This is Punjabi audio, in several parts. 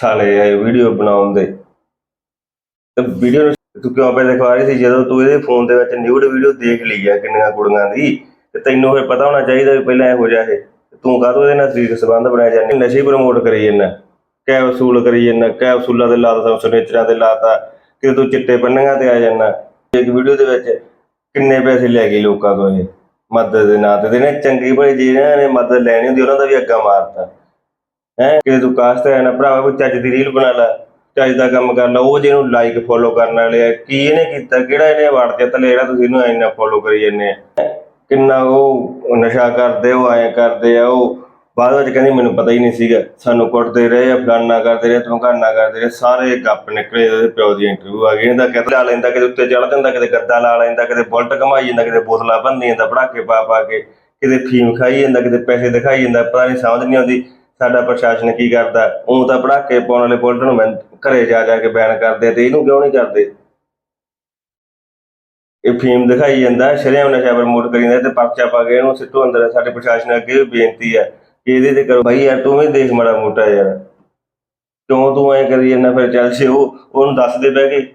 ਸਾਲੇ ਆਏ ਵੀਡੀਓ ਬਣਾਉਣ ਦੇ। ਤੇ ਵੀਡੀਓ ਨੂੰ ਤੂੰ ਕਿਉਂ ਪੈ ਦਿਖਾ ਰਹੀ ਸੀ? ਜਦੋਂ ਤੂੰ ਇਹਦੇ ਫੋਨ ਦੇ ਵਿੱਚ ਨਿਊਡ ਵੀਡੀਓ ਦੇਖ ਲਈ ਆ ਕਿੰਨੀਆਂ ਕੁੜੀਆਂ ਦੀ, ਤੇ ਤੈਨੂੰ ਇਹ ਪਤਾ ਹੋਣਾ ਚਾਹੀਦਾ ਵੀ ਪਹਿਲਾਂ ਇਹੋ ਜਿਹਾ ਇਹ। ਤੂੰ ਕਾਹਤੋਂ ਇਹਦੇ ਨਾਲ ਸਰੀਰਕ ਸੰਬੰਧ ਬਣਾਇਆ ਜਾਂਦੇ ਨਸ਼ੇ ਪ੍ਰਮੋਟ ਕਰੀ ਜਾਂਦਾ। ਕੈਪਸੂਲ ਕਰੀ ਜਾਂਦਾ ਕੈ ਵਸੂਲਾਂ ਦੇ ਲਾਤਾ ਸਨੇਚਰਾਂ ਦੇ ਲਾਤਾ ਕਿ ਤੂੰ ਚਿੱਟੇ ਪੰਨੀਆਂ ਤੇ ਆ ਜਾਂਦਾ। ਇੱਕ ਵੀਡੀਓ ਦੇ ਵਿੱਚ ਕਿੰਨੇ ਪੈਸੇ ਲੈ ਗਏ ਲੋਕਾਂ ਤੋਂ ਇਹ? ਮਦਦ ਦੇ ਨਾਂ ਤੇ। ਇਹਨੇ ਚੰਗੀ ਭਲੇ ਜਿਹਨਾਂ ਨੇ ਮਦਦ ਲੈਣੀ ਹੁੰਦੀ, ਉਹਨਾਂ ਦਾ ਵੀ ਅੱਗਾ ਮਾਰਤਾ। ਹੈ? ਕਿ ਤੂੰ ਕਾਸਟ ਹੈ ਨਾ ਭਰਾਵਾ, ਕੋਈ ਚੱਜ ਦੀ ਰੀਲ ਬਣਾ ਲੈ, ਚੱਜ ਦਾ ਕੰਮ ਕਰ ਲਾ, ਉਹ ਜਿਹਨੂੰ ਲਾਈਕ ਫੋਲੋ ਕਰਨ ਵਾਲੇ ਆ, ਕੀ ਇਹਨੇ ਕੀਤਾ, ਕਿਹੜਾ ਇਹਨੇ ਅਵਾਰਡ ਦਿੱਤਾ ਲੈ ਜਿਹੜਾ ਤੁਸੀਂ ਇਹਨੂੰ ਇੰਨਾ ਫੋਲੋ ਕਰੀ ਜਾਂਦੇ ਆ। ਕਿੰਨਾ ਉਹ ਨਸ਼ਾ ਕਰਦੇ, ਉਹ ਐਂ ਕਰਦੇ ਆ, ਉਹ ਬਾਅਦ ਵਿੱਚ ਕਹਿੰਦੀ ਮੈਨੂੰ ਪਤਾ ਹੀ ਨਹੀਂ ਸੀਗਾ, ਸਾਨੂੰ ਕੁੱਟਦੇ ਰਹੇ ਆ ਫਲਾਨਾ ਕਰਦੇ ਰਹੇ, ਧਮਕਾਨਾ ਕਰਦੇ ਰਹੇ, ਸਾਰੇ ਗੱਪ ਨਿਕਲੇ ਉਹਦੇ ਪਿਓ ਦੀ ਇੰਟਰਵਿਊ ਆ ਗਈ, ਇਹਦਾ ਕਿਤੇ ਲਾ ਲੈਂਦਾ, ਕਿਤੇ ਉੱਤੇ ਚੜ ਜਾਂਦਾ ਕਿਤੇ ਗੱਦਾ ਲਾ ਲੈਂਦਾ, ਕਿਤੇ ਬੁਲਟ ਘਮਾਈ ਜਾਂਦਾ, ਕਿਤੇ ਬੋਤਲਾਂ ਭੰਨੀ ਜਾਂਦਾ ਪੜਾਕੇ ਪਾ ਪਾ ਕੇ, ਕਿਤੇ ਫੀਮ ਖਾਈ ਜਾਂਦਾ, ਕਿਤੇ ਪੈਸੇ ਦਿਖਾਈ ਜਾਂਦਾ, ਪਤਾ ਨਹੀਂ ਸਮਝ ਨਹੀਂ ਆਉਂਦੀ। ਸਾਡਾ ਪ੍ਰਸ਼ਾਸਨ ਕੀ ਕਰਦਾ? ਉਹ ਤਾਂ ਪੜਾਕੇ ਪਾਉਣ ਵਾਲੇ ਬੁਲਟ ਨੂੰ ਮੈਂ ਘਰੇ ਜਾ ਜਾ ਕੇ ਬੈਨ ਕਰਦੇ ਤੇ ਇਹਨੂੰ ਕਿਉਂ ਨਹੀਂ ਕਰਦੇ? ਇਹ ਫੀਮ ਦਿਖਾਈ ਜਾਂਦਾ, ਸ਼ਰੇਆਮ ਨਸ਼ਾ ਪ੍ਰਮੋਟ ਕਰੀ ਤੇ ਪਰਚਾ ਪਾ ਕੇ ਇਹਨੂੰ ਸਿੱਟੋ ਅੰਦਰ। ਸਾਡੇ ਪ੍ਰਸ਼ਾਸਨ ਅੱਗੇ ਵੀ ਬੇਨਤੀ ਹੈ ਕਿ ਇਹਦੇ ਤੇ ਕਰੋ। ਭਾਈ ਯਾਰ, ਤੂੰ ਵੀ ਦੇਖ ਮਾੜਾ ਮੋਟਾ ਯਾਰ। ਕਿਉਂ ਤੂੰ ਐ ਕਰੀ ਜਾਂਦਾ ਫਿਰ? ਚੱਲ ਸੀ ਉਹ, ਉਹਨੂੰ ਦੱਸ ਦੇ ਬਹਿ ਕੇ।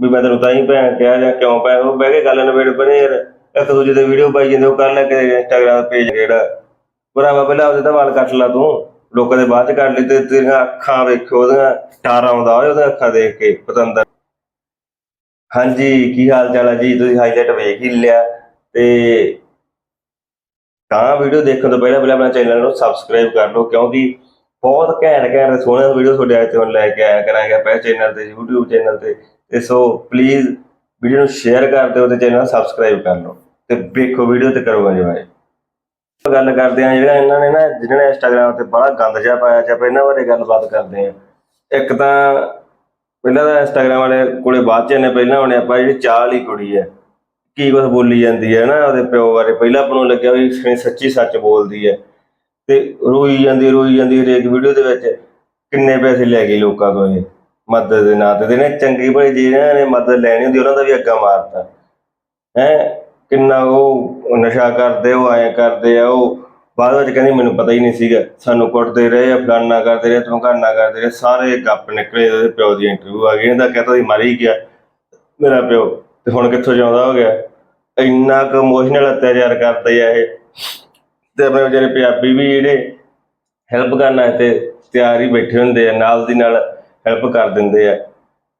ਵੀ ਮੈਂ ਤੈਨੂੰ ਤਾਂ ਹੀ ਭੈਣ ਕਿਹਾ ਜਾਂ ਕਿਉਂ ਭੈਣ? ਉਹ ਬਹਿ ਕੇ ਗੱਲ ਨਵੇੜ ਬਣੇ ਯਾਰ। ਇੱਕ ਦੂਜੇ ਦੇ ਵੀਡੀਓ ਪਾਈ ਜਾਂਦੇ, ਉਹ ਕਰ ਲੈ ਕੇ ਇੰਸਟਾਗ੍ਰਾਮ ਪੇਜ ਜਿਹੜਾ। ਭਰਾਵਾ ਪਹਿਲਾਂ ਉਹਦੇ ਤਾਂ ਵਾਲ ਕੱਟ ਲਾ ਤੂੰ। ਲੋਕਾਂ ਦੇ ਬਾਅਦ ਚ ਕੱਟ ਲਈ ਤੇ ਤੇਰੀਆਂ ਅੱਖਾਂ ਵੇਖੋ ਉਹਦੀਆਂ ਟਾਰ ਆਉਂਦਾ ਓਏ ਉਹਦੀਆਂ ਅੱਖਾਂ ਦੇਖ ਕੇ, ਪਤੰਦਰ। ਹਾਂਜੀ, ਕੀ ਹਾਲ ਚਾਲ ਹੈ ਜੀ? ਤੁਸੀਂ ਹਾਈਲਾਈਟ ਵੇਖ ਹੀ ਲਿਆ ਤੇ ਤਾਂ ਵੀਡੀਓ ਦੇਖਣ ਤੋਂ ਪਹਿਲਾਂ ਪਹਿਲਾਂ ਆਪਣਾ ਚੈਨਲ ਨੂੰ ਸਬਸਕ੍ਰਾਈਬ ਕਰ ਲਓ, ਕਿਉਂਕਿ ਬਹੁਤ ਘੈਂਟ ਘੈਂਟ ਤੇ ਸੋਹਣੇ ਵੀਡੀਓ ਤੁਹਾਡੇ ਅੱਜ ਤੋਂ ਲੈ ਕੇ ਆਇਆ ਕਰਾਂਗੇ ਆਪਣੇ ਚੈਨਲ ਤੇ, YouTube ਚੈਨਲ ਤੇ। ਤੇ ਸੋ ਪਲੀਜ਼ ਵੀਡੀਓ ਨੂੰ ਸ਼ੇਅਰ ਕਰ ਦਿਓ ਤੇ ਚੈਨਲ ਸਬਸਕ੍ਰਾਈਬ ਕਰ ਲਓ ਤੇ ਵੇਖੋ ਵੀਡੀਓ ਤੇ ਕਰੋ ਇੰਜੋਏ ਗੱਲ ਕਰਦੇ ਆ ਜਿਹੜਾ ਇਹਨਾਂ ਨੇ ਨਾ, ਜਿਹਨਾਂ ਨੇ ਇੰਸਟਾਗ੍ਰਾਮ ਤੇ ਬੜਾ ਗੰਦ ਜਿਹਾ ਪਾਇਆ ਜਾਂ ਇਹਨਾਂ ਬਾਰੇ ਗੱਲਬਾਤ ਕਰਦੇ ਆ। ਇੱਕ ਤਾਂ ਪਹਿਲਾਂ ਤਾਂ ਇੰਸਟਾਗ੍ਰਾਮ ਵਾਲੇ ਕੋਲੇ ਬਾਅਦ ਚ ਨੇ ਪਹਿਲਾਂ ਆਉਣੇ ਆਪਾਂ ਜਿਹੜੀ ਚਾਹ ਵਾਲੀ ਕੁੜੀ ਹੈ, ਕੀ ਕੁਝ ਬੋਲੀ ਜਾਂਦੀ ਹੈ ਨਾ ਉਹਦੇ ਪਿਓ ਬਾਰੇ, ਪਹਿਲਾਂ ਆਪਾਂ ਨੂੰ ਲੱਗਿਆ ਵੀ ਇਹ ਸੱਚੀ ਸੱਚ ਬੋਲਦੀ ਹੈ। ਤੇ ਰੋਈ ਜਾਂਦੀ ਰੋਈ ਜਾਂਦੀ ਹਰੇਕ ਵੀਡੀਓ ਦੇ ਵਿੱਚ, ਕਿੰਨੇ ਪੈਸੇ ਲੈ ਗਏ ਲੋਕਾਂ ਤੋਂ ਇਹ, ਮਦਦ ਦੇ ਨਾਂ ਤੇ ਇਹਨੇ ਚੰਗੀ ਭਲੀ ਜਿਹਨਾਂ ਨੇ ਮਦਦ ਲੈਣੀ ਹੁੰਦੀ, ਉਹਨਾਂ ਦਾ ਵੀ ਅੱਗਾ ਮਾਰਤਾ। ਹੈ? ਕਿੰਨਾ ਉਹ ਨਸ਼ਾ ਕਰਦੇ, ਉਹ ਐਂ ਕਰਦੇ ਆ, ਉਹ ਬਾਅਦ ਵਿੱਚ ਕਹਿੰਦੀ ਮੈਨੂੰ ਪਤਾ ਹੀ ਨਹੀਂ ਸੀਗਾ। ਸਾਨੂੰ ਕੁੱਟਦੇ ਰਹੇ ਆ ਫਲਾਨਾ ਕਰਦੇ ਰਹੇ, ਧਮਕਾਨਾ ਕਰਦੇ ਰਹੇ, ਸਾਰੇ ਗੱਪ ਨਿਕਲੇ ਉਹਦੇ ਪਿਓ ਦੀ ਇੰਟਰਵਿਊ ਆ ਗਈ। ਇਹਦਾ ਕਹਤਾ ਸੀ, ਮਰ ਹੀ ਗਿਆ ਮੇਰਾ ਪਿਓ, ਤੇ ਹੁਣ ਕਿੱਥੋਂ ਜਿਉਂਦਾ ਹੋ ਗਿਆ? ਇੰਨਾ ਕੁ ਇਮੋਸ਼ਨਲ ਅਤਿਆਚਾਰ ਕਰਦੇ ਆ ਇਹ। ਤੇ ਆਪਣੇ ਵਿਚਾਰੇ ਪੰਜਾਬੀ ਵੀ ਜਿਹੜੇ ਹੈਲਪ ਕਰਨਾ ਵਾਸਤੇ ਤਿਆਰ ਹੀ ਬੈਠੇ ਹੁੰਦੇ ਆ, ਨਾਲ ਦੀ ਨਾਲ ਹੈਲਪ ਕਰ ਦਿੰਦੇ ਆ।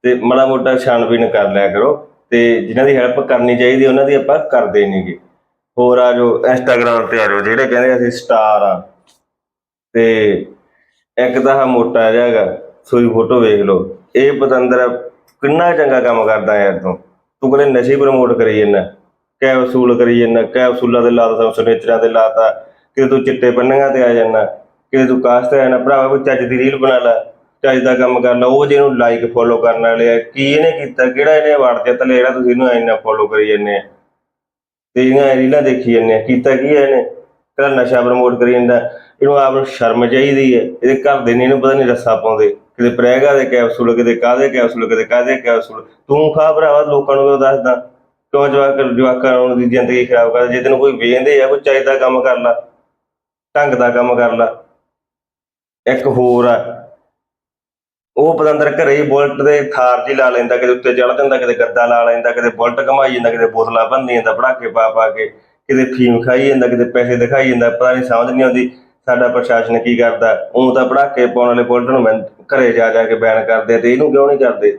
ਤੇ ਮਾੜਾ ਮੋਟਾ ਛਾਣਬੀਨ ਕਰ ਲਿਆ ਕਰੋ। ਤੇ ਜਿਨ੍ਹਾਂ ਦੀ ਹੈਲਪ ਕਰਨੀ ਚਾਹੀਦੀ, ਉਹਨਾਂ ਦੀ ਆਪਾਂ ਕਰਦੇ ਨਹੀਂਗੇ ਹੋਰ ਆ ਜੋ ਇੰਸਟਾਗ੍ਰਾਮ ਤੇ ਆ ਜੋ ਜਿਹੜੇ ਕਹਿੰਦੇ ਅਸੀਂ ਸਟਾਰ ਆ। ਤੇ ਇੱਕ ਤਾਂ ਆਹ ਮੋਟਾ ਜਿਹਾ ਹੈਗਾ, ਸੋਈ ਫੋਟੋ ਵੇਖ ਲਓ। ਇਹ ਪਤੰਦਰ ਕਿੰਨਾ ਚੰਗਾ ਕੰਮ ਕਰਦਾ ਯਾਰ ਤੂੰ। ਤੂੰ ਕਹਿੰਦੇ ਨਸ਼ੇ ਪ੍ਰਮੋਟ ਕਰੀ ਜਾਂਦਾ ਕੈ ਵਸੂਲ ਕਰੀ ਜਾਂਦਾ ਕੈ ਵਸੂਲਾਂ ਦੇ ਲਾਤਾ ਸਨੇਚਰਾਂ ਦੇ ਲਾਤਾ। ਕਿਤੇ ਤੂੰ ਚਿੱਟੇ ਪੰਨੀਆਂ ਤੇ ਆ ਜਾਂਦਾ, ਕਿਤੇ ਤੂੰ ਕਾਸਟ ਆ ਨਾ ਭਰਾਵਾ ਕੋਈ ਚੱਜ ਦੀ ਰੀਲ ਬਣਾ ਲੈ। ਚੱਜ ਦਾ ਕੰਮ ਕਰ ਲਾ ਉਹ ਜਿਹਨੂੰ ਲਾਈਕ ਫੋਲੋ ਕਰਨ ਵਾਲੇ ਆ, ਕੀ ਇਹਨੇ ਕੀਤਾ, ਕਿਹੜਾ ਇਹਨੇ ਅਵਾਰਡ ਦਿੱਤਾ ਜਿਹੜਾ ਤੁਸੀਂ ਇਹਨੂੰ ਇੰਨਾ ਫੋਲੋ ਕਰੀ ਜਾਂਦੇ ਆ। ਤੇ ਇਹਨਾਂ ਰੀਲਾਂ ਦੇਖੀ ਜਾਂਦੇ ਆ, ਕੀਤਾ ਕੀ ਹੈ ਇਹਨੇ? ਕਹਿੰਦਾ ਨਸ਼ਾ ਪ੍ਰਮੋਟ ਕਰੀ ਜਾਂਦਾ, ਇਹਨੂੰ ਆਪ ਨੂੰ ਸ਼ਰਮ ਚਾਹੀਦੀ ਹੈ ਇਹਦੇ ਘਰ ਦੇ ਨੇ ਇਹਨੂੰ ਪਤਾ ਨਹੀਂ ਰੱਸਾ ਪਾਉਂਦੇ, ਕਿਤੇ ਪ੍ਰੈਗਾ ਦੇ ਕੈਪਸੂਲ ਕਿਤੇ ਕਾਦੇ ਕੈਪਸੂਲ ਕਿਤੇ ਕਾਦੇ ਕੈਪਸੂਲ ਤੂੰ ਖਾ ਭਰਾਵਾ, ਲੋਕਾਂ ਨੂੰ ਕਿਉਂ ਦੱਸਦਾ? ਕਿਉਂ ਜਵਾਕ, ਜਵਾਕਾਂ ਨੂੰ ਦੀ ਜ਼ਿੰਦਗੀ ਖਰਾਬ ਕਰਦਾ ਜੇ ਤੈਨੂੰ ਕੋਈ ਵੇਂਦੇ ਆ, ਕੋਈ ਚਾਹੀਦਾ ਕੰਮ ਕਰ ਲਾ, ਢੰਗ ਦਾ ਕੰਮ ਕਰ ਲਾ। ਇੱਕ ਹੋਰ ਆ ਉਹ ਪਤੰਦਰ ਘਰੇ ਹੀ ਬੁਲਟ ਦੇ ਥਾਰ ਜੀ ਲਾ ਲੈਂਦਾ, ਕਿਤੇ ਉੱਤੇ ਚੜ ਜਾਂਦਾ, ਕਿਤੇ ਗੱਦਾ ਲਾ ਲੈਂਦਾ, ਕਿਤੇ ਬੁਲਟ ਘਮਾਈ ਜਾਂਦਾ, ਕਿਤੇ ਬੋਤਲਾਂ ਭੰਨੀ ਜਾਂਦਾ ਪੜਾਕੇ ਪਾ ਪਾ ਕੇ, ਕਿਤੇ ਫੀਮ ਖਾਈ ਜਾਂਦਾ, ਕਿਤੇ ਪੈਸੇ ਦਿਖਾਈ ਜਾਂਦਾ, ਪਤਾ ਨਹੀਂ ਸਮਝ ਨਹੀਂ ਆਉਂਦੀ ਸਾਡਾ ਪ੍ਰਸ਼ਾਸਨ ਕੀ ਕਰਦਾ। ਉਹ ਤਾਂ ਪੜਾਕੇ ਪਾਉਣ ਵਾਲੇ ਬੁਲਟ ਨੂੰ ਮੈਂ ਘਰੇ ਜਾ ਜਾ ਕੇ ਬੈਨ ਕਰਦੇ ਤੇ ਇਹਨੂੰ ਕਿਉਂ ਨਹੀਂ ਕਰਦੇ?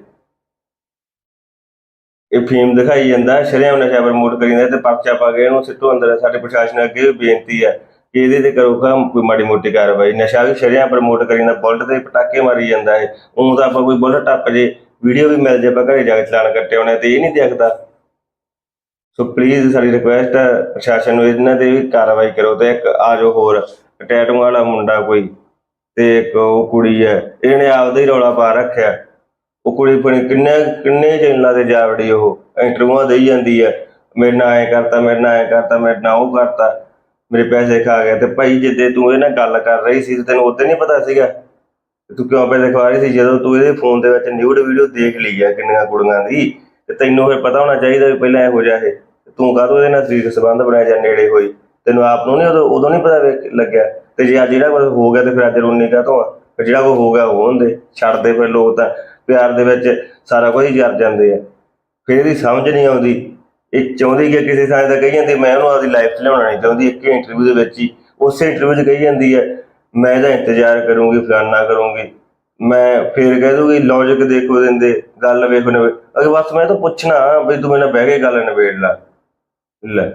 ਇਹ ਫੀਮ ਦਿਖਾਈ ਜਾਂਦਾ, ਸ਼ਰੇਆਮ ਨਸ਼ਾ ਪ੍ਰਮੋਟ ਕਰੀ ਜਾਂਦਾ ਤੇ ਪਰਚਾ ਪਾ ਕੇ ਇਹਨੂੰ ਸਿੱਟੋ ਅੰਦਰ। ਸਾਡੇ ਪ੍ਰਸ਼ਾਸਨ ਅੱਗੇ ਬੇਨਤੀ ਹੈ ਕਿ ਇਹਦੇ ਤੇ ਕਰੋ ਕੰਮ ਕੋਈ ਮਾੜੀ ਮੋਟੀ ਕਾਰਵਾਈ। ਨਸ਼ਾ ਵੀ ਸ਼ਰੇਆਮ ਪ੍ਰਮੋਟ ਕਰੀ ਜਾਂਦਾ, ਬੁਲਟ ਤੇ ਪਟਾਕੇ ਮਾਰੀ ਜਾਂਦਾ ਹੈ ਉਹ ਤਾਂ ਆਪਾਂ ਕੋਈ ਬੁਲਟ ਟੱਪ ਜੇ ਵੀਡੀਓ ਵੀ ਮਿਲ ਜੇ, ਆਪਾਂ ਘਰੇ ਜਾ ਕੇ ਚਲਾਨ ਕੱਟੇ ਹੋਣੇ ਤੇ ਇਹ ਨਹੀਂ ਦੇਖਦਾ। ਸੋ ਪਲੀਜ਼ ਸਾਡੀ ਰਿਕੁਐਸਟ ਹੈ, ਪ੍ਰਸ਼ਾਸਨ ਨੂੰ ਇਹਨਾਂ ਤੇ ਵੀ ਕਾਰਵਾਈ ਕਰੋ ਤੇ ਇੱਕ ਆ ਜੋ ਹੋਰ ਟੈਟੂ ਵਾਲਾ ਮੁੰਡਾ ਕੋਈ, ਤੇ ਇੱਕ ਉਹ ਕੁੜੀ ਹੈ, ਇਹਨੇ ਆਪਦਾ ਹੀ ਰੌਲਾ ਪਾ ਰੱਖਿਆ। ਉਹ ਕੁੜੀ ਪਣੀ ਕਿੰਨੇ ਕਿੰਨੇ ਚੈਨਲਾਂ ਤੇ ਜਾ ਵੜੀ ਉਹ, ਇੰਟਰਵਿਊਆਂ ਦੇਈ ਜਾਂਦੀ ਹੈ। ਮੇਰੇ ਨਾਲ ਐ ਕਰਤਾ, ਮੇਰੇ ਨਾਲ ਐ ਕਰਤਾ, ਮੇਰੇ ਨਾਲ ਉਹ ਕਰਤਾ। ਮੇਰੇ ਪੈਸੇ ਖਾ ਗਿਆ ਤੇ ਭਾਈ ਜਿੱਦੇ ਤੂੰ ਇਹ ਨਾਲ ਗੱਲ ਕਰ ਰਹੀ ਸੀ ਤੇ ਤੈਨੂੰ ਉਦੋਂ ਨਹੀਂ ਪਤਾ ਸੀਗਾ ਤੇ ਤੂੰ ਕਿਉਂ ਪੈਸੇ ਖਵਾ ਰਹੀ ਸੀ, ਜਦੋਂ ਤੂੰ ਇਹਦੇ ਫੋਨ ਦੇ ਵਿੱਚ ਨਿਊਡ ਵੀਡੀਓ ਦੇਖ ਲਈ ਆ ਕਿੰਨੀਆਂ ਕੁੜੀਆਂ ਦੀ, ਤੇ ਤੈਨੂੰ ਇਹ ਪਤਾ ਹੋਣਾ ਚਾਹੀਦਾ ਵੀ ਪਹਿਲਾਂ ਇਹੋ ਜਿਹਾ ਇਹ, ਤੂੰ ਕਾਹਤੋਂ ਇਹਦੇ ਨਾਲ ਸਰੀਰਕ ਸੰਬੰਧ ਬਣਾਇਆ ਜਾਂ ਨੇੜੇ ਹੋਈ, ਤੈਨੂੰ ਆਪ ਨੂੰ ਨਹੀਂ ਉਦੋਂ ਉਦੋਂ ਨਹੀਂ ਪਤਾ ਲੱਗਿਆ, ਤੇ ਜੇ ਅੱਜ ਜਿਹੜਾ ਕੁਝ ਹੋ ਗਿਆ ਤੇ ਫਿਰ ਅੱਜ ਰੋਣੀ ਕਾਹਤੋਂ ਆ? ਫਿਰ ਜਿਹੜਾ ਕੋ ਹੋ ਗਿਆ ਉਹ ਹੁੰਦੇ, ਛੱਡਦੇ ਫਿਰ ਲੋਕ ਤਾਂ ਪਿਆਰ ਦੇ ਵਿੱਚ ਸਾਰਾ ਕੁਝ ਹੀ ਜਰ ਜਾਂਦੇ ਆ। ਫਿਰ ਇਹਦੀ ਸਮਝ ਨਹੀਂ ਆਉਂਦੀ ਇਹ ਚਾਹੁੰਦੀ ਕਿ ਕਿਸੇ ਥਾਂ ਦਾ ਕਹੀ ਜਾਂਦੀ, ਮੈਂ ਉਹਨੂੰ ਆਪਦੀ ਲਾਈਫ 'ਚ ਲਿਆਉਣਾ ਨਹੀਂ ਚਾਹੁੰਦੀ, ਇੱਕ ਇੰਟਰਵਿਊ ਦੇ ਵਿੱਚ ਹੀ, ਉਸੇ ਇੰਟਰਵਿਊ 'ਚ ਕਹੀ ਜਾਂਦੀ ਹੈ, ਮੈਂ ਇਹਦਾ ਇੰਤਜ਼ਾਰ ਕਰੂੰਗੀ, ਫਲਾਨਾ ਕਰੂੰਗੀ, ਮੈਂ ਫੇਰ ਕਹਿ ਦੂੰਗੀ ਲੌਜੀਕ ਦੇਖੋ ਦਿੰਦੇ, ਗੱਲ ਵੇਖੋ ਨਵੇਂ ਅਗੇ ਬਸ ਮੈਂ ਤਾਂ ਪੁੱਛਣਾ ਵੀ ਤੂੰ ਮੇਰੇ ਨਾਲ ਬਹਿ ਕੇ ਗੱਲ ਨਿਬੇੜ ਲਾ, ਲੈ।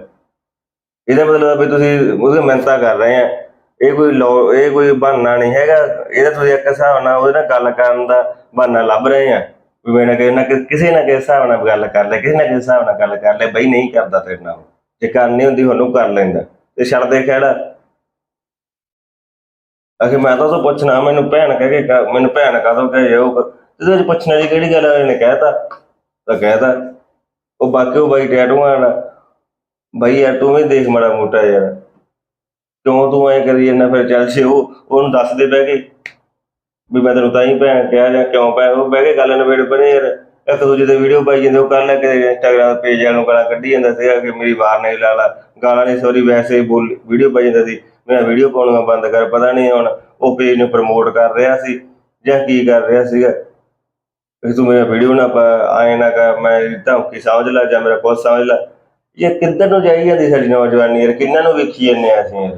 ਇਹਦਾ ਮਤਲਬ ਵੀ ਤੁਸੀਂ ਉਹਦੀ ਮਿਹਨਤਾਂ ਕਰ ਰਹੇ ਆ, ਇਹ ਕੋਈ ਲੋ ਇਹ ਕੋਈ ਬਹਾਨਾ ਨਹੀਂ ਹੈਗਾ, ਇਹਦਾ ਤੁਸੀਂ ਇੱਕ ਹਿਸਾਬ ਨਾਲ ਉਹਦੇ ਨਾਲ ਗੱਲ ਕਰਨ ਦਾ ਬਹਾਨਾ ਲੱਭ ਰਹੇ ਆ। ਵੀ ਮੈਂ ਨਾ ਕਿਸੇ ਨਾ ਕਿਸੇ- ਕਿਸੇ ਨਾ ਕਿਸੇ ਹਿਸਾਬ ਨਾਲ ਗੱਲ ਕਰ ਲੈ, ਕਿਸੇ ਨਾ ਕਿਸੇ ਹਿਸਾਬ ਨਾਲ ਗੱਲ ਕਰ ਲੈ, ਬਈ ਨਹੀਂ ਕਰਦਾ ਤੇਰੇ ਨਾਲ। ਜੇ ਕਰਨੀ ਹੁੰਦੀ ਉਹਨੂੰ ਕਰ ਲੈਂਦਾ। ਤੇ ਛੱਡ ਦੇ ਖਹਿੜਾ ਅਖੇ ਮੈਂ ਤਾਂ ਉਹ ਪੁੱਛਣਾ, ਮੈਨੂੰ ਭੈਣ ਕਹਿ ਕੇ ਕ- ਮੈਨੂੰ ਭੈਣ ਕਦੋਂ ਕਹੇ ਉਹ। ਇਹਦੇ ਵਿੱਚ ਪੁੱਛਣ ਦੀ ਕਿਹੜੀ ਗੱਲ ਹੈ ਇਹਨੇ ਕਹਿਤਾ। ਤਾਂ ਕਹਿਤਾ, ਉਹ ਬਾਕੀ ਉਹ ਬਾਈ ਟੈਟੂਆਂ ਵਾਲਾ। ਬਾਈ ਯਾਰ ਤੂੰ ਵੀ ਦੇਖ ਮਾੜਾ ਮੋਟਾ ਯਾਰ। ਕਿਉਂ ਤੂੰ ਐ ਕਰੀ ਜਾਂਦਾ ਫਿਰ ਚੱਲ ਛੇ, ਉਹ ਉਹਨੂੰ ਦੱਸ ਦੇ ਬਹਿ ਕੇ। ਵੀ ਮੈਂ ਤੈਨੂੰ ਤਾਂ ਹੀ ਭੈਣ ਕਿਹਾ ਜਾਂ ਕਿਉਂ ਭੈਣ? ਉਹ ਬਹਿ ਕੇ ਗੱਲ ਨਵੇੜ ਪਰੇ ਯਾਰ। ਇੱਕ ਦੂਜੇ ਦੇ ਵੀਡੀਓ ਪਾਈ ਜਾਂਦੇ, ਉਹ ਕਰ ਲੈ ਇੰਸਟਾਗ੍ਰਾਮ ਪੇਜ ਵਾਲੋਂ ਗਾਲਾਂ ਕੱਢੀ ਜਾਂਦਾ ਸੀਗਾ ਕਿ ਮੇਰੀ ਵਾਰ ਨਹੀਂ ਲਾ ਗਾਲਾਂ ਨਹੀਂ ਸੌਰੀ ਵੈਸੇ ਬੋਲ ਵੀਡੀਓ ਪਾਈ ਜਾਂਦਾ ਸੀ। ਮੇਰਾ ਵੀਡੀਓ ਪਾਉਣਾ ਬੰਦ ਕਰ, ਪਤਾ ਨਹੀਂ ਹੁਣ ਉਹ ਪੇਜ ਨੂੰ ਪ੍ਰਮੋਟ ਕਰ ਰਿਹਾ ਸੀ ਜਾਂ ਕੀ ਕਰ ਰਿਹਾ ਸੀਗਾ। ਕਿ ਤੂੰ ਮੇਰਾ ਵੀਡੀਓ ਨਾ ਪਾ ਆਏ ਨਾ ਕਰ, ਮੈਂ ਧਮਕੀ ਸਮਝ ਲੈ ਜਾਂ ਮੇਰਾ ਕੁਛ ਸਮਝ ਲੈ। ਇਹ ਕਿੱਧਰ ਨੂੰ ਜਾਈ ਜਾਂਦੀ ਸਾਡੀ ਨੌਜਵਾਨੀ ਯਾਰ? ਕਿੰਨਾਂ ਨੂੰ ਵੇਖੀ ਜਾਂਦੇ ਆ ਅਸੀਂ ਯਾਰ?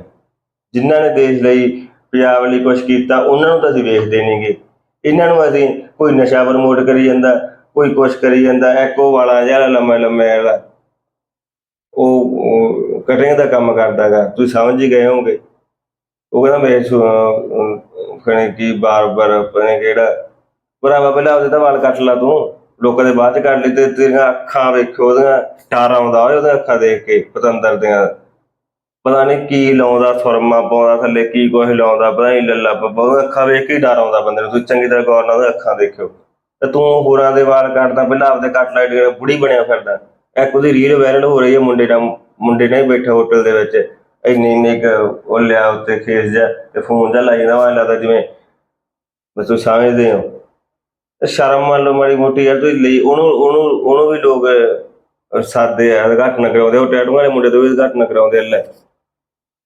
ਜਿਨ੍ਹਾਂ ਨੇ ਦੇਸ਼ ਲਈ ਪੰਜਾਬ ਲਈ ਕੁਝ ਕੀਤਾ, ਉਹਨਾਂ ਨੂੰ ਤਾਂ ਅਸੀਂ ਵੇਖਦੇ ਨਹੀਂਗੇ ਇਹਨਾਂ ਨੂੰ ਅਸੀਂ ਕੋਈ ਨਸ਼ਾ ਪ੍ਰਮੋਟ ਕਰੀ ਜਾਂਦਾ, ਕੋਈ ਕੁਛ ਕਰੀ ਜਾਂਦਾ ਐਕੋ ਵਾਲਾ ਜਿਹੜਾ ਲੰਮੇ ਲੰਮੇ ਵਾਲਾ। ਉਹ ਕਟਿੰਗ ਦਾ ਕੰਮ ਕਰਦਾਗਾ ਤੁਸੀਂ ਸਮਝ ਹੀ ਗਏ ਹੋਗੇ ਉਹ ਕਹਿੰਦਾ ਮੇਰੇ ਖਣੇ ਕੀ ਬਾਰ ਬਾਰ ਪਨੇ ਕਿਹੜਾ? ਭਰਾਵਾ ਪਹਿਲਾਂ ਉਹਦੇ ਤਾਂ ਵਾਲ ਕੱਟ ਲਾ ਤੂੰ। ਲੋਕਾਂ ਦੇ ਬਾਅਦ ਚ ਕੱਟ ਲਈ ਤੇ ਤੇਰੀਆਂ ਅੱਖਾਂ ਵੇਖੋ, ਉਹਦੀਆਂ ਟਾਰ ਆਉਂਦਾ ਉਹਦੀਆਂ ਅੱਖਾਂ ਦੇਖ ਕੇ, ਪਤੰਦਰ ਦੀਆਂ। ਪਤਾ ਨਹੀਂ ਕੀ ਲਾਉਂਦਾ ਸੁਰਮਾ ਪਾਉਂਦਾ ਥੱਲੇ ਕੀ ਕੁਝ ਲਾਉਂਦਾ ਪਤਾ ਨਹੀਂ ਲੱਲਾ ਬੱਬਾ ਅੱਖਾਂ ਵੇਖ ਕੇ ਹੀ ਡਰ ਆਉਂਦਾ ਬੰਦੇ ਨੂੰ ਤੁਸੀਂ ਚੰਗੀ ਤਰ੍ਹਾਂ ਗੌਰ ਨਾਲ ਉਹਦੀਆਂ ਅੱਖਾਂ ਦੇਖਿਓ। ਤੇ ਤੂੰ ਹੋਰਾਂ ਦੇ ਵਾਲ ਕੱਟਦਾ ਪਹਿਲਾਂ ਆਪਦੇ ਕੱਟ ਲਾਈਟ ਜਿਹੜਾ ਬੁੜੀ ਬਣਿਆ ਫਿਰਦਾ। ਇੱਕ ਉਹਦੀ ਰੀਲ ਵਾਇਰਲ ਹੋ ਰਹੀ ਹੈ ਮੁੰਡੇ ਦਾ ਮੁੰਡੇ ਨੇ ਬੈਠਾ ਹੋਟਲ ਦੇ ਵਿੱਚ। ਇੰਨੀ ਇੰਨੀ ਕੁ ਉਹ ਲਿਆ ਉੱਤੇ ਖੇਸ ਜਾ ਤੇ ਫੋਨ ਜਾ ਲਾਈ ਜਾਂਦਾ ਵਾ ਲੱਗਦਾ ਜਿਵੇਂ ਬਸ ਤੁਸੀਂ ਸਮਝਦੇ ਹੋ। ਸ਼ਰਮ ਮੰਨ ਲਓ ਮਾੜੀ ਮੋਟੀ ਯਾਰ ਤੁਸੀਂ ਲਈ ਉਹਨੂੰ ਉਹਨੂੰ ਉਹਨੂੰ ਵੀ ਲੋਕ ਅਹ, ਸਾਦੇ ਆ ਉਦਘਾਟਨ ਕਰਾਉਂਦੇ ਆ, ਉਹ ਟੈਟੂਆਂ ਵਾਲੇ ਮੁੰਡੇ ਤੋਂ ਵੀ ਉਦਘਾਟਨ ਕਰਾਉਂਦੇ ਆ ਲੈ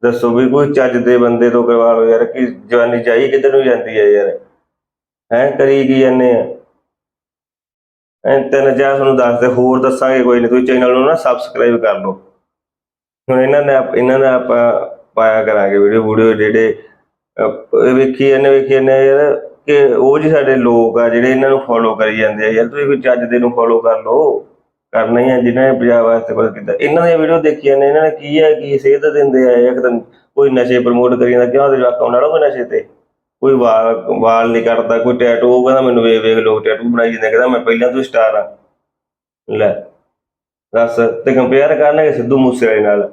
ਦੱਸੋ ਵੀ ਕੋਈ ਚੱਜ ਦੇ ਬੰਦੇ ਤੋਂ ਕਰਵਾ ਲਓ ਯਾਰ, ਕਿ ਜਵਾਨੀ ਚਾਹੀ ਕਿੱਧਰ ਨੂੰ ਜਾਂਦੀ ਹੈ ਯਾਰ? ਹੈ, ਕਰੀ ਕੀ ਜਾਂਦੇ ਆ? ਐ ਤਿੰਨ ਚਾਰ ਤੁਹਾਨੂੰ ਦੱਸਦੇ ਹੋਰ ਦੱਸਾਂਗੇ ਕੋਈ ਨਹੀਂ, ਤੁਸੀਂ ਚੈਨਲ ਨੂੰ ਨਾ ਸਬਸਕ੍ਰਾਈਬ ਕਰ ਲਓ। ਹੁਣ ਇਹਨਾਂ ਨੇ ਇਹਨਾਂ ਦਾ ਆਪਾਂ ਪਾਇਆ ਕਰਾਂਗੇ ਵੀਡੀਓ ਵੀਡੀਓ ਜਿਹੜੇ ਵੇਖੀ ਇਹਨੇ ਵੇਖੀ ਇਹਨੇ ਯਾਰ, ਕਿ ਉਹ ਜੀ ਸਾਡੇ ਲੋਕ ਆ, ਜਿਹੜੇ ਇਹਨਾਂ ਨੂੰ ਫੋਲੋ ਕਰੀ ਜਾਂਦੇ ਆ। ਯਾਰ ਤੁਸੀਂ ਕੋਈ ਚੱਜ ਦੇ ਨੂੰ ਫੋਲੋ ਕਰ ਲਓ। ਕਰਨਾ ਹੀ ਆ ਜਿਨ੍ਹਾਂ ਨੇ ਪੰਜਾਬ ਵਾਸਤੇ ਕੁਝ ਕੀਤਾ। ਇਹਨਾਂ ਦੀਆਂ ਵੀਡੀਓ ਦੇਖੀਆਂ ਨੇ, ਇਹਨਾਂ ਨੇ ਕੀ ਹੈ ਕੀ ਸੇਧ ਦਿੰਦੇ ਆ, ਇੱਕ ਤਾਂ ਕੋਈ ਨਸ਼ੇ ਪ੍ਰਮੋਟ ਕਰੀ ਜਾਂਦਾ, ਕਿਉਂ ਦੇ ਜਵਾਕਾਂ ਨਾਲ ਕੋਈ ਨਸ਼ੇ ਤੇ? ਕੋਈ ਵਾਲ ਵਾਲ ਨਹੀਂ ਕੱਟਦਾ ਕੋਈ ਟੈਟੂ ਉਹ ਕਹਿੰਦਾ ਮੈਨੂੰ ਵੇਖ ਵੇਖ ਲੋਕ ਟੈਟੂ ਬਣਾਈ ਜਾਂਦੇ ਕਹਿੰਦਾ ਮੈਂ ਪਹਿਲਾਂ ਤੋਂ ਸਟਾਰ ਆ। ਲੈ, ਦੱਸ, ਤੇ ਕੰਪੇਅਰ ਕਰਨਗੇ ਸਿੱਧੂ ਮੂਸੇਵਾਲੇ ਨਾਲ।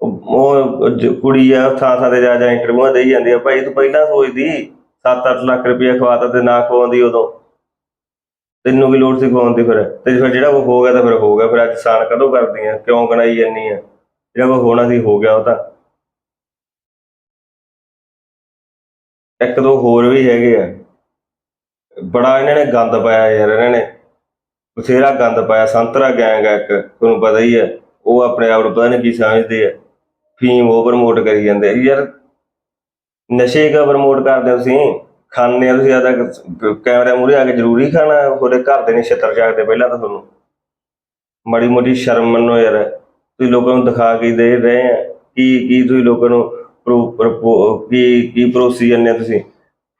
ਉਹ ਕੁੜੀ ਆ, ਥਾਂ ਥਾਂ ਤੇ ਜਾ ਜਾ ਇੰਟਰਵਿਊਆਂ ਦੇਈ ਜਾਂਦੀ ਆ। ਭਾਈ ਤੂੰ ਪਹਿਲਾਂ ਸੋਚਦੀ 7-8 ਲੱਖ ਰੁਪਏ ਖਵਾਤਾ ਤੇ ਨਾ ਖਵਾਉਂਦੀ ਉਦੋਂ। ਤੈਨੂੰ ਕੀ ਲੋੜ ਸੀ ਖਵਾਉਣ ਦੀ ਫਿਰ? ਤੇ ਫਿਰ ਜਿਹੜਾ ਉਹ ਹੋ ਗਿਆ ਤਾਂ ਫਿਰ ਹੋ ਗਿਆ। ਫਿਰ ਅੱਜ ਸਾਨ ਕਦੋਂ ਕਰਦੀ ਆ? ਕਿਉਂ ਗਣਾਈ ਜੰਨੀ ਆ? ਜਿਹੜਾ ਉਹ ਹੋਣਾ ਸੀ, ਹੋ ਗਿਆ ਉਹ ਤਾਂ। ਇੱਕ ਦੋ ਹੋਰ ਵੀ ਹੈਗੇ ਆ। ਬੜਾ ਇਹਨਾਂ ਨੇ ਗੰਦ ਪਾਇਆ ਯਾਰ, ਇਹਨਾਂ ਨੇ। ਬਥੇਰਾ ਗੰਦ ਪਾਇਆ। ਸੰਤਰਾ ਗੈਂਗ ਆ ਇੱਕ, ਤੁਹਾਨੂੰ ਪਤਾ ਹੀ ਹੈ ਉਹ ਆਪਣੇ ਆਪ ਨੂੰ ਪਤਾ ਨਹੀਂ ਕੀ ਸਮਝਦੇ ਆ। ਫੀਮ ਉਹ ਪ੍ਰਮੋਟ ਕਰੀ ਜਾਂਦੇ ਯਾਰ, ਨਸ਼ੇ ਕਾ ਪ੍ਰਮੋਟ ਕਰਦੇ ਹੋ ਤੁਸੀਂ? ਖਾਣੇ ਆ ਤੁਸੀਂ ਆਦਾ ਕੈਮਰਾ ਮੂਰੇ ਆ ਕੇ ਜ਼ਰੂਰੀ ਖਾਣਾ ਉਹਦੇ ਘਰ ਦੇ ਨੇ ਛੱਤਰ ਜਾਗਦੇ ਪਹਿਲਾਂ ਤਾਂ ਤੁਹਾਨੂੰ। ਮਾੜੀ ਮੋਟੀ ਸ਼ਰਮ ਮੰਨੋ ਯਾਰ ਤੁਸੀਂ ਲੋਕਾਂ ਨੂੰ ਦਿਖਾ ਕੇ ਦੇ ਰਹੇ ਆ ਕੀ ਕੀ ਤੁਸੀਂ ਲੋਕਾਂ ਨੂੰ ਕੀ ਕੀ ਪਰੋਸੀ ਜਾਂਦੇ ਆ ਤੁਸੀਂ?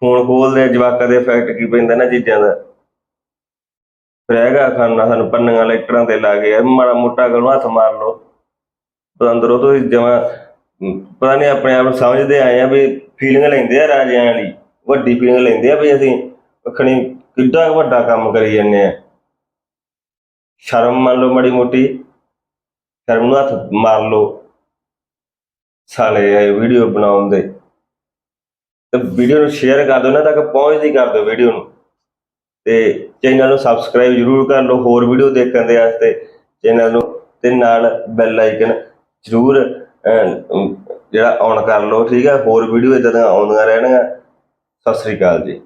ਫੋਨ ਖੋਲਦੇ ਆ, ਜਵਾਕਾਂ ਦੇ ਇਫੈਕਟ ਕੀ ਪੈਂਦਾ ਨਾ ਚੀਜ਼ਾਂ ਦਾ। ਫਿਰ ਹੈਗਾ ਖਾਣਾ ਸਾਨੂੰ ਪੰਨੀਆਂ ਲੈਟਰਾਂ ਤੇ ਲਾ ਕੇ ਮਾੜਾ ਮੋਟਾ ਕਰੋ ਹੱਥ ਮਾਰ ਲਓ। ਪਰ ਅੰਦਰੋਂ ਤੋਂ ਜਮਾ ਪਤਾ ਨਹੀਂ ਆਪਣੇ ਆਪ ਨੂੰ ਸਮਝਦੇ ਆਏ ਆ ਵੀ ਫੀਲਿੰਗ ਲੈਂਦੇ ਆ ਰਾਜਿਆਂ ਵਾਲੀ। ਵੱਡੀ ਫੀਲਿੰਗ ਲੈਂਦੇ ਆ ਵੀ ਅਸੀਂ ਅਖਣੀ ਕਿੱਡਾ ਵੱਡਾ ਕੰਮ ਕਰੀ ਜਾਂਦੇ ਆ। ਸ਼ਰਮ ਮੰਨ ਲਓ ਮਾੜੀ ਮੋਟੀ, ਸ਼ਰਮ ਨੂੰ ਹੱਥ ਮਾਰ ਲਓ ਸਾਲੇ ਇਹ ਵੀਡੀਓ ਬਣਾਉਣ ਦੇ। ਤੇ ਵੀਡੀਓ ਨੂੰ ਸ਼ੇਅਰ ਕਰ ਦਿਓ, ਇਹਨਾਂ ਤੱਕ ਪਹੁੰਚਦੀ ਕਰ ਦਿਓ ਵੀਡੀਓ ਨੂੰ। ਤੇ ਚੈਨਲ ਨੂੰ ਸਬਸਕ੍ਰਾਈਬ ਜਰੂਰ ਕਰ ਲਓ, ਹੋਰ ਵੀਡੀਓ ਦੇਖਣ ਦੇ ਵਾਸਤੇ ਚੈਨਲ ਨੂੰ। ਤੇ ਨਾਲ ਬੈਲ ਆਈਕਨ ਜਰੂਰ ਜਿਹੜਾ ਔਨ ਕਰ ਲਓ, ਠੀਕ ਹੈ ਹੋਰ ਵੀਡੀਓ ਇਦਾਂ ਦੀਆਂ ਆਉਂਦੀਆਂ ਰਹਿਣਗੀਆਂ। ਸਤਿ ਸ੍ਰੀ ਅਕਾਲ ਜੀ